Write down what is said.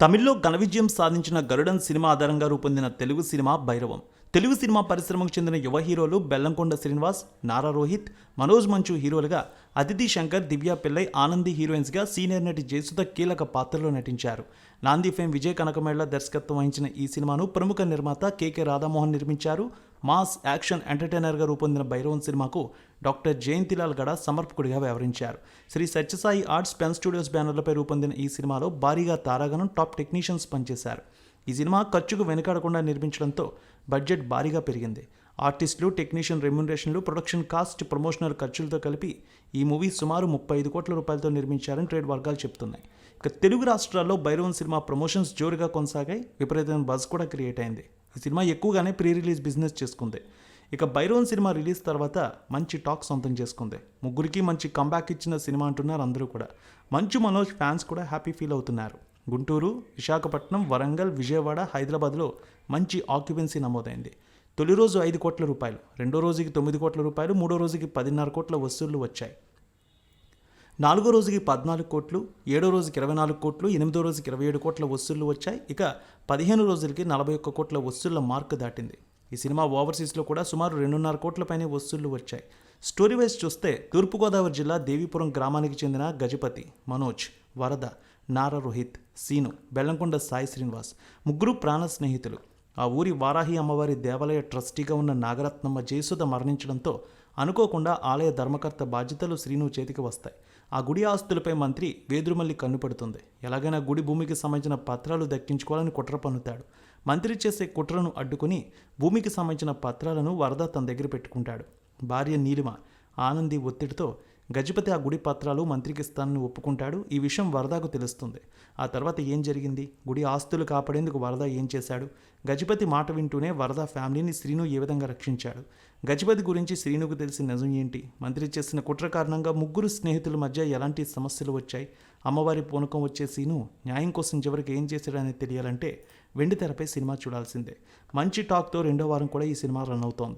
తమిళ్ళో ఘన విజయం సాధించిన గరుడన్ సినిమా ఆధారంగా రూపొందిన తెలుగు సినిమా భైరవం. తెలుగు సినిమా పరిశ్రమకు చెందిన యువ హీరోలు బెల్లంకొండ శ్రీనివాస్ నారా రోహిత్ మనోజ్ మంచు హీరోలుగా అదితి శంకర్ దివ్య పిల్లై ఆనంది హీరోయిన్స్గా సీనియర్ నటి జయసుధ కీలక పాత్రలో నటించారు. నాంది ఫేమ్ విజయ్ కనకమేళ్ళ దర్శకత్వం వహించిన ఈ సినిమాను ప్రముఖ నిర్మాత కేకే రాధామోహన్ నిర్మించారు. మాస్ యాక్షన్ ఎంటర్టైనర్గా రూపొందిన భైరవన్ సినిమాకు డాక్టర్ జయంతిలాల్ గడ సమర్పకుడిగా వ్యవహరించారు. Sri Sathya Sai arts pen studios బ్యానర్లపై రూపొందిన ఈ సినిమాలో భారీగా తారాగణం టాప్ టెక్నీషియన్స్ పనిచేశారు. ఈ సినిమా ఖర్చుకు వెనుకాడకుండా నిర్మించడంతో బడ్జెట్ భారీగా పెరిగింది. ఆర్టిస్టులు టెక్నీషియన్ రెమ్యునరేషన్లు ప్రొడక్షన్ కాస్ట్ ప్రమోషనల్ ఖర్చులతో కలిపి ఈ మూవీ సుమారు ముప్పై ఐదు కోట్ల రూపాయలతో నిర్మించారని ట్రేడ్ వర్గాలు చెప్తున్నాయి. ఇక తెలుగు రాష్ట్రాల్లో భైరవన్ సినిమా ప్రమోషన్స్ జోరుగా కొనసాగాయి. విపరీతమైన బజ్ కూడా క్రియేట్ అయింది. ఈ సినిమా ఎక్కువగానే ప్రీ రిలీజ్ బిజినెస్ చేసుకుంది. ఇక బైరోన్ సినిమా రిలీజ్ తర్వాత మంచి టాక్ సొంతం చేసుకుంది. ముగ్గురికి మంచి కంబ్యాక్ ఇచ్చిన సినిమా అంటున్నారు అందరూ కూడా. మంచు మనోజ్ ఫ్యాన్స్ కూడా హ్యాపీ ఫీల్ అవుతున్నారు. గుంటూరు విశాఖపట్నం వరంగల్ విజయవాడ హైదరాబాద్లో మంచి ఆక్యుపెన్సీ నమోదైంది. తొలి రోజు ఐదు కోట్ల రూపాయలు రెండో రోజుకి తొమ్మిది కోట్ల రూపాయలు మూడో రోజుకి పదిన్నర కోట్ల వసూళ్ళు వచ్చాయి. నాలుగో రోజుకి పద్నాలుగు కోట్లు ఏడో రోజుకి ఇరవై నాలుగు కోట్లు ఎనిమిదో రోజుకి ఇరవై ఏడు కోట్ల వసూళ్ళు వచ్చాయి. ఇక పదిహేను రోజులకి నలభై ఒక్క కోట్ల వసూళ్ళ మార్కు దాటింది. ఈ సినిమా ఓవర్సీస్లో కూడా సుమారు రెండున్నర కోట్లపైనే వసూళ్ళు వచ్చాయి. స్టోరీ వైజ్ చూస్తే తూర్పుగోదావరి జిల్లా దేవీపురం గ్రామానికి చెందిన గజపతి మనోజ్ వరద నార రోహిత్ సీను బెల్లంకొండ సాయి శ్రీనివాస్ ముగ్గురు ప్రాణ స్నేహితులు. ఆ ఊరి వారాహి అమ్మవారి దేవాలయ ట్రస్టీగా ఉన్న నాగరత్నమ్మ జయసుధ మరణించడంతో అనుకోకుండా ఆలయ ధర్మకర్త బాధ్యతలు శ్రీను చేతికి వస్తాయి. ఆ గుడి ఆస్తులపై మంత్రి వేదురుమల్లి కన్నుపడుతుంది. ఎలాగైనా గుడి భూమికి సంబంధించిన పత్రాలు దక్కించుకోవాలని కుట్ర పన్నుతాడు. మంత్రి చేసే కుట్రను అడ్డుకుని భూమికి సంబంధించిన పత్రాలను వరద తన దగ్గర పెట్టుకుంటాడు. భార్య నీలిమ ఆనంది ఒత్తిడితో గజపతి ఆ గుడి పత్రాలు మంత్రికి ఇస్తానని ఒప్పుకుంటాడు. ఈ విషయం వరదకు తెలుస్తుంది. ఆ తర్వాత ఏం జరిగింది? గుడి ఆస్తులు కాపాడేందుకు వరద ఏం చేశాడు? గజపతి మాట వింటూనే వరద ఫ్యామిలీని శ్రీను ఏ విధంగా రక్షించాడు? గజపతి గురించి శ్రీనుకు తెలిసిన నిజం ఏంటి? మంత్రి చేసిన కుట్ర కారణంగా ముగ్గురు స్నేహితుల మధ్య ఎలాంటి సమస్యలు వచ్చాయి? అమ్మవారి పూనకం వచ్చే సీను న్యాయం కోసం చివరికి ఏం చేశాడని తెలియాలంటే వెండి తెరపై సినిమా చూడాల్సిందే. మంచి టాక్తో రెండో వారం కూడా ఈ సినిమా రన్ అవుతోంది.